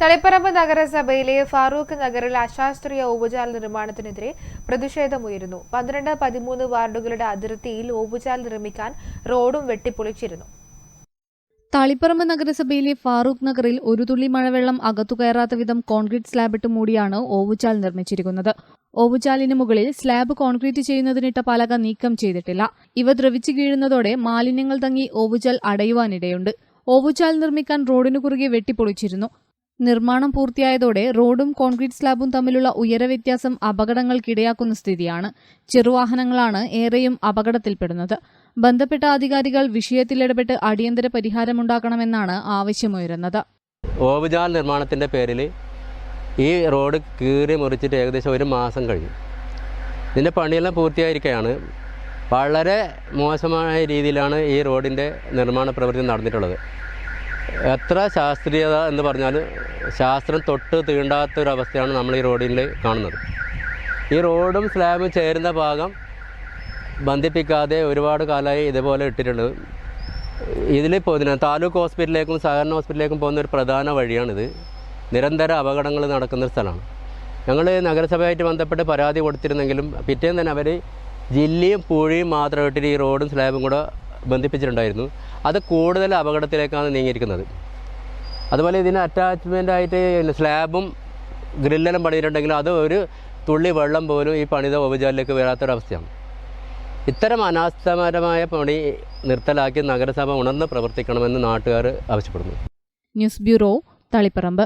തളിപ്പറമ്പ് നഗരസഭയിലെ ഫാറൂഖ് നഗറിൽ അശാസ്ത്രീയ ഓവുചാൽ നിർമ്മാണത്തിനെതിരെ പ്രതിഷേധമുയരുന്നു. പന്ത്രണ്ട് പതിമൂന്ന് വാർഡുകളുടെ അതിർത്തിയിൽ ഓവുചാൽ നിർമ്മിക്കാൻ റോഡും വെട്ടിപ്പൊളിച്ചിരുന്നു. തളിപ്പറമ്പ് നഗരസഭയിലെ ഫാറൂഖ് നഗറിൽ ഒരു തുള്ളി മഴവെള്ളം അകത്തു കയറാത്ത വിധം കോൺക്രീറ്റ് സ്ലാബിട്ട് മൂടിയാണ് ഓവുചാൽ നിർമ്മിച്ചിരിക്കുന്നത്. ഓവുചാലിന് മുകളിൽ സ്ലാബ് കോൺക്രീറ്റ് ചെയ്യുന്നതിനിട്ട പലക നീക്കം ചെയ്തിട്ടില്ല. ഇവ ദ്രവിച്ചു കീഴുന്നതോടെ മാലിന്യങ്ങൾ തങ്ങി ഓവുചാൽ അടയുവാനിടയുണ്ട്. ഓവുചാൽ നിർമ്മിക്കാൻ റോഡിനു കുറുകെ വെട്ടിപ്പൊളിച്ചിരുന്നു. നിർമ്മാണം പൂർത്തിയായതോടെ റോഡും കോൺക്രീറ്റ് സ്ലാബും തമ്മിലുള്ള ഉയരവ്യത്യാസം അപകടങ്ങൾക്കിടയാക്കുന്ന സ്ഥിതിയാണ്. ചെറുവാഹനങ്ങളാണ് ഏറെയും അപകടത്തിൽപ്പെടുന്നത്. ബന്ധപ്പെട്ട അധികാരികൾ വിഷയത്തിലിടപെട്ട് അടിയന്തര പരിഹാരമുണ്ടാക്കണമെന്നാണ് ആവശ്യമുയരുന്നത്. ഓവുചാൽ നിർമ്മാണത്തിന്റെ പേരിൽ ഈ റോഡ് കീറി മുറിച്ചിട്ട് ഏകദേശം ഒരു മാസം കഴിഞ്ഞു. ഇതിന്റെ പണിയെല്ലാം പൂർത്തിയായിരിക്കുകയാണ് വളരെ മോശമായ രീതിയിലാണ് ഈ റോഡിന്റെ നിർമ്മാണ പ്രവൃത്തി നടന്നിട്ടുള്ളത്. എത്ര ശാസ്ത്രീയത എന്ന് പറഞ്ഞാൽ ശാസ്ത്രം തൊട്ട് തീണ്ടാത്ത ഒരു അവസ്ഥയാണ് നമ്മൾ ഈ റോഡിൽ കാണുന്നത്. ഈ റോഡും സ്ലാബും ചേരുന്ന ഭാഗം ബന്ധിപ്പിക്കാതെ ഒരുപാട് കാലമായി ഇതുപോലെ ഇട്ടിട്ടുണ്ട് ഇതിൽ പോകുന്ന താലൂക്ക് ഹോസ്പിറ്റലിലേക്കും സഹകരണ ഹോസ്പിറ്റലിലേക്കും പോകുന്ന ഒരു പ്രധാന വഴിയാണിത്. നിരന്തര അപകടങ്ങൾ നടക്കുന്ന ഒരു സ്ഥലമാണ്. ഞങ്ങൾ നഗരസഭയായിട്ട് ബന്ധപ്പെട്ട് പരാതി കൊടുത്തിരുന്നെങ്കിലും പിറ്റേന്ന് തന്നെ അവർ ജില്ലയും പുഴയും മാത്രമായിട്ട് ഈ റോഡും സ്ലാബും കൂടെ ബന്ധിപ്പിച്ചിട്ടുണ്ടായിരുന്നു. അത് കൂടുതൽ അപകടത്തിലേക്കാണ് നീങ്ങിയിരിക്കുന്നത്. അതുപോലെ ഇതിന് അറ്റാച്ച്മെന്റ് ആയിട്ട് സ്ലാബും ഗ്രില്ലെല്ലാം പണിയിട്ടുണ്ടെങ്കിൽ അത് ഒരു തുള്ളി വെള്ളം പോലും ഈ പണിത ഉപജാലിലേക്ക് വരാത്തൊരവസ്ഥയാണ്. ഇത്തരം അനാസ്ഥപരമായ പണി നിർത്തലാക്കി നഗരസഭ ഉണർന്ന് പ്രവർത്തിക്കണമെന്ന് നാട്ടുകാർ ആവശ്യപ്പെടുന്നു. News bureau Taliparamba.